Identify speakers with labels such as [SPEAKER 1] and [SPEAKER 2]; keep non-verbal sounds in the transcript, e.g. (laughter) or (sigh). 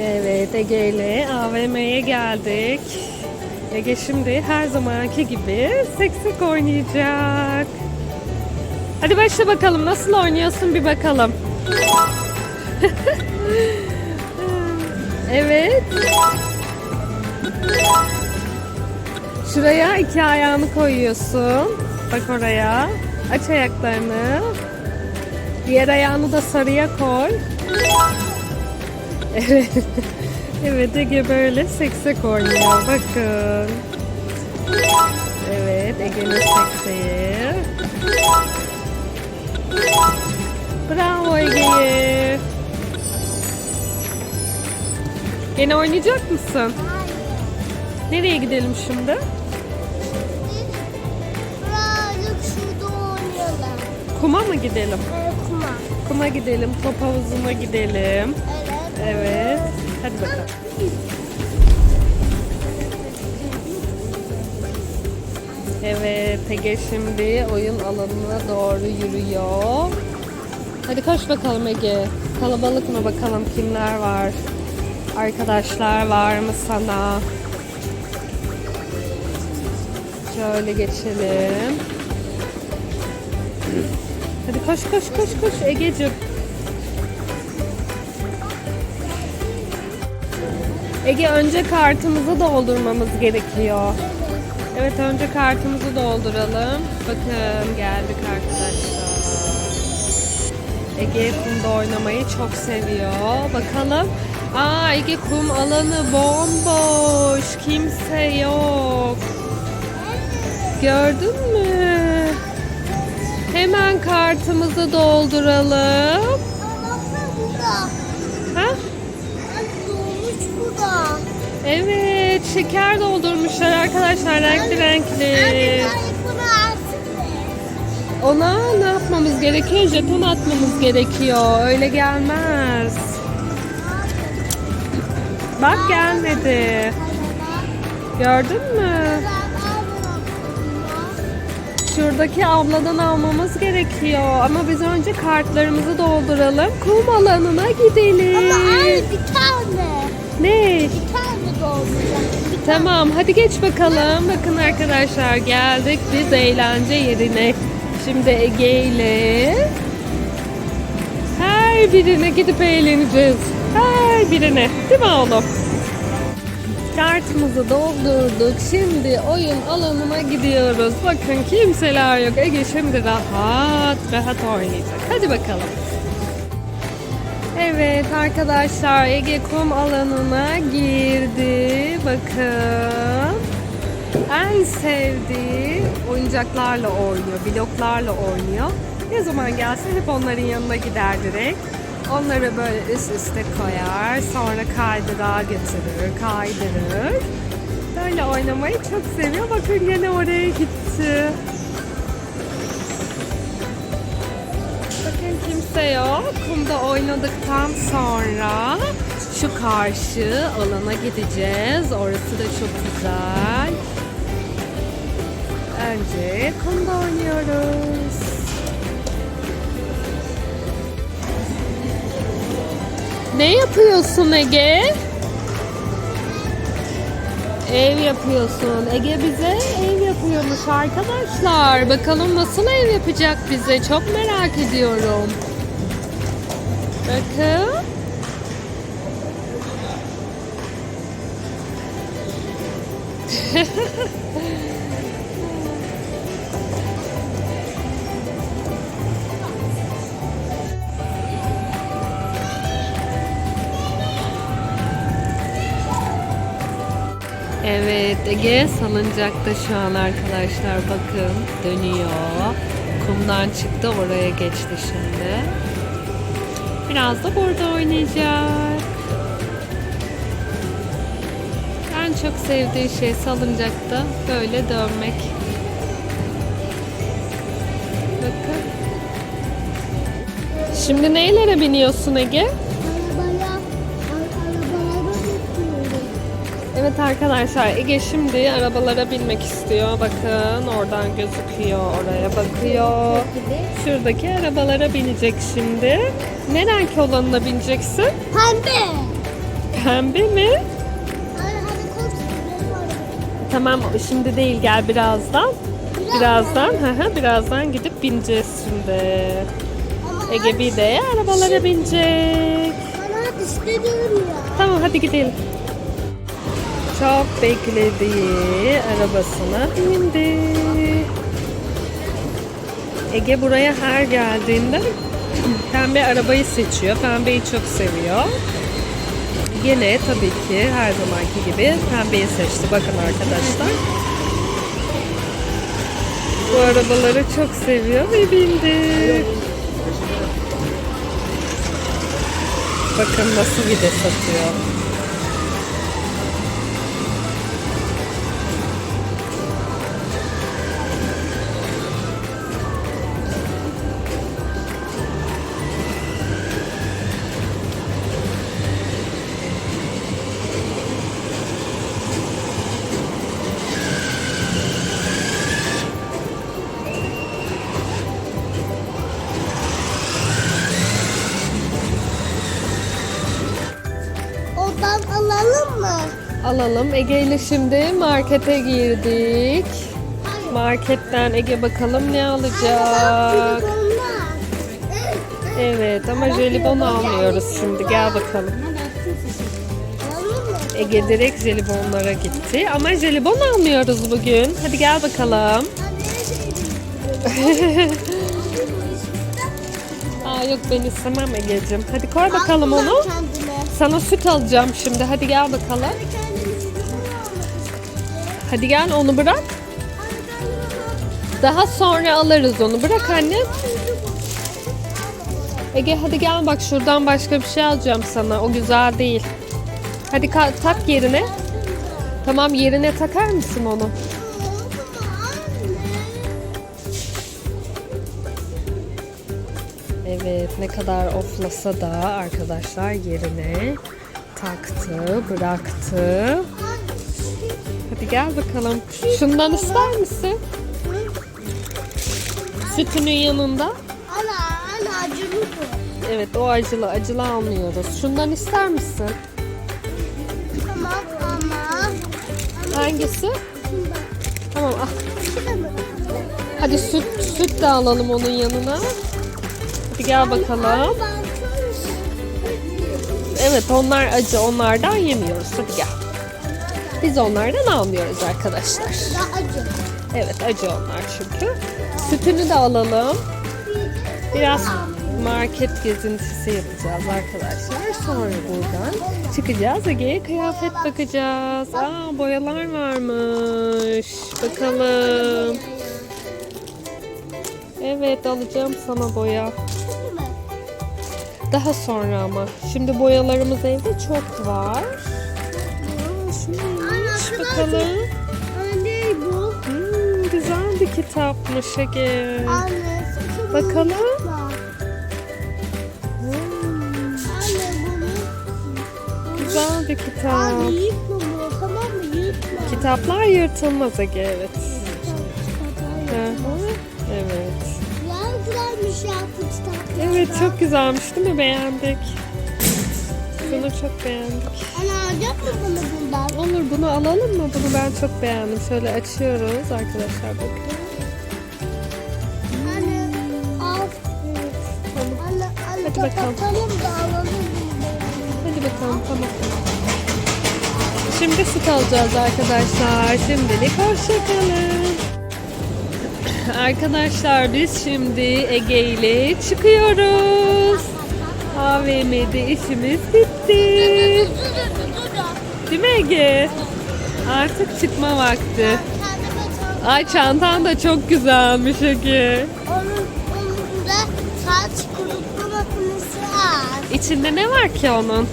[SPEAKER 1] Evet Ege ile AVM'ye geldik. Ege şimdi her zamanki gibi seksek oynayacak. Hadi başla bakalım nasıl oynuyorsun bir bakalım. (laughs) evet. Şuraya iki ayağını koyuyorsun. Bak oraya. Aç ayaklarını. Diğer ayağını da sarıya koy. Evet. (laughs) Evet Ege böyle seksek oynuyor. Bakın. Evet Ege'nin sekseği. Bravo Ege'ye. Gene oynayacak mısın? Nereye gidelim şimdi?
[SPEAKER 2] Birazcık şurada oynayalım.
[SPEAKER 1] Kuma mı gidelim?
[SPEAKER 2] Evet kuma.
[SPEAKER 1] Kuma gidelim, top havuzuna gidelim.
[SPEAKER 2] Evet.
[SPEAKER 1] Evet. Hadi bakalım. Evet, Ege şimdi oyun alanına doğru yürüyor. Hadi koş bakalım Ege. Kalabalık mı bakalım kimler var? Arkadaşlar var mı sana? Şöyle geçelim. Hadi koş koş koş koş Egeciğim. Ege önce kartımızı doldurmamız gerekiyor. Evet önce kartımızı dolduralım. Bakın geldik arkadaşlar. Ege kumda oynamayı çok seviyor. Bakalım. Aa Ege kum alanı bomboş. Kimse yok. Gördün mü? Hemen kartımızı dolduralım. Evet, şeker doldurmuşlar arkadaşlar renkli renkli. Ona ne yapmamız gerekiyor? Jeton atmamız gerekiyor. Öyle gelmez. Bak gelmedi. Gördün mü? Şuradaki abladan almamız gerekiyor. Ama biz önce kartlarımızı dolduralım. Kum alanına gidelim.
[SPEAKER 2] Ama anne bir tane.
[SPEAKER 1] Ne?
[SPEAKER 2] Bir tane
[SPEAKER 1] Tamam hadi geç bakalım. Bakın arkadaşlar geldik biz eğlence yerine. Şimdi Ege ile her birine gidip eğleneceğiz. Her birine. Değil mi oğlum? Kartımızı doldurduk. Şimdi oyun alanına gidiyoruz. Bakın kimseler yok. Ege şimdi rahat rahat oynayacak. Hadi bakalım. Evet arkadaşlar Ege kum alanına girdi. Bakın. En sevdiği oyuncaklarla oynuyor, bloklarla oynuyor. Ne zaman gelse hep onların yanına gider direkt. Onları böyle üst üste koyar. Sonra kaydırağa götürür, kaydırır. Böyle oynamayı çok seviyor. Bakın yine oraya gitti. Kimse. Kumda oynadıktan sonra şu karşı alana gideceğiz. Orası da çok güzel. Önce kumda oynuyoruz. Ne yapıyorsun Ege? Ev yapıyorsun. Ege bize ev yapıyormuş arkadaşlar. Bakalım nasıl ev yapacak bize. Çok merak ediyorum. Bakın. Evet Ege salıncakta şu an arkadaşlar bakın dönüyor. Kumdan çıktı oraya geçti şimdi. Biraz da burada oynayacak. En çok sevdiği şey salıncakta böyle dönmek. Bakın. Şimdi neylere biniyorsun Ege? Evet arkadaşlar Ege şimdi arabalara binmek istiyor. Bakın oradan gözüküyor. Oraya bakıyor. Şuradaki arabalara binecek şimdi. Ne renk olanına bineceksin?
[SPEAKER 2] Pembe.
[SPEAKER 1] Pembe mi? Tamam şimdi değil gel birazdan. Birazdan hı, birazdan gidip bineceğiz şimdi. Ege bir de arabalara binecek. Tamam hadi gidelim. Çok beklediği arabasına bindi. Ege buraya her geldiğinde (clears throat) pembe arabayı seçiyor. Pembeyi çok seviyor. Yine tabii ki her zamanki gibi pembeyi seçti. Bakın arkadaşlar. Bu arabaları çok seviyor ve bindi. Bakın nasıl atıyor.
[SPEAKER 2] Ondan Alalım.
[SPEAKER 1] Ege ile şimdi markete girdik. Marketten Ege bakalım ne alacak. Evet ama jelibon almıyoruz şimdi. Gel bakalım. Ege direkt jelibonlara gitti. Ama jelibon almıyoruz bugün. Hadi gel bakalım. (laughs) Aa yok ben istemem Ege'cim. Hadi koy bakalım onu. Sana süt alacağım şimdi. Hadi gel bakalım. Hadi gel onu bırak. Daha sonra alırız onu. Bırak anne. Ege hadi gel bak şuradan başka bir şey alacağım sana. O güzel değil. Hadi tak yerine. Tamam yerine takar mısın onu? Evet ne kadar oflasa da arkadaşlar yerine taktı, bıraktı. Hadi gel bakalım. Şundan ister misin? Sütünün yanında.
[SPEAKER 2] Ana, ana acılı bu.
[SPEAKER 1] Evet o acılı, acılı almıyoruz. Şundan ister misin?
[SPEAKER 2] Tamam ama.
[SPEAKER 1] Hangisi?
[SPEAKER 2] Şundan.
[SPEAKER 1] Tamam
[SPEAKER 2] mı?
[SPEAKER 1] Hadi süt, süt de alalım onun yanına. Hadi gel bakalım. Evet onlar acı onlardan yemiyoruz. Hadi gel. Biz onlardan almıyoruz arkadaşlar.
[SPEAKER 2] daha acı.
[SPEAKER 1] Evet acı onlar çünkü. Sütünü de alalım. Biraz market gezintisi yapacağız arkadaşlar. Sonra buradan çıkacağız. Ege'ye kıyafet bakacağız. Aa boyalar varmış. Bakalım. Evet alacağım sana boya. Daha sonra ama. Şimdi boyalarımız evde çok var. Bakalım.
[SPEAKER 2] Anne bu.
[SPEAKER 1] Hmm, güzel bir kitapmış Ege.
[SPEAKER 2] Anne
[SPEAKER 1] Bakalım.
[SPEAKER 2] yırtma.
[SPEAKER 1] Hmm,
[SPEAKER 2] Anne bunu.
[SPEAKER 1] güzel bir kitap.
[SPEAKER 2] Anne yırtma bunu tamam mı? Yırtma.
[SPEAKER 1] Kitaplar yırtılmaz Ege evet.
[SPEAKER 2] Kitaplar
[SPEAKER 1] Evet.
[SPEAKER 2] Ya güzelmiş ya bu kitaplar.
[SPEAKER 1] Evet çok güzelmiş değil mi? Beğendik. Bunu çok beğendik.
[SPEAKER 2] Alacak mı bunu bundan?
[SPEAKER 1] Olur bunu alalım mı? Bunu ben çok beğendim. Şöyle açıyoruz arkadaşlar bakın.
[SPEAKER 2] Anne al.
[SPEAKER 1] Tamam.
[SPEAKER 2] Anne, anne
[SPEAKER 1] Hadi bakalım.
[SPEAKER 2] kapatalım da alalım bunu.
[SPEAKER 1] Hadi bakalım tamam. Şimdi süt alacağız arkadaşlar. Şimdilik hoşçakalın. Arkadaşlar biz şimdi Ege ile çıkıyoruz. AVM'de işimiz bitti. Değil mi Ege? Artık çıkma vakti. Ay çantan da çok güzelmiş Ege.
[SPEAKER 2] Onun, onun da saç kurutma makinesi var.
[SPEAKER 1] İçinde ne var ki onun?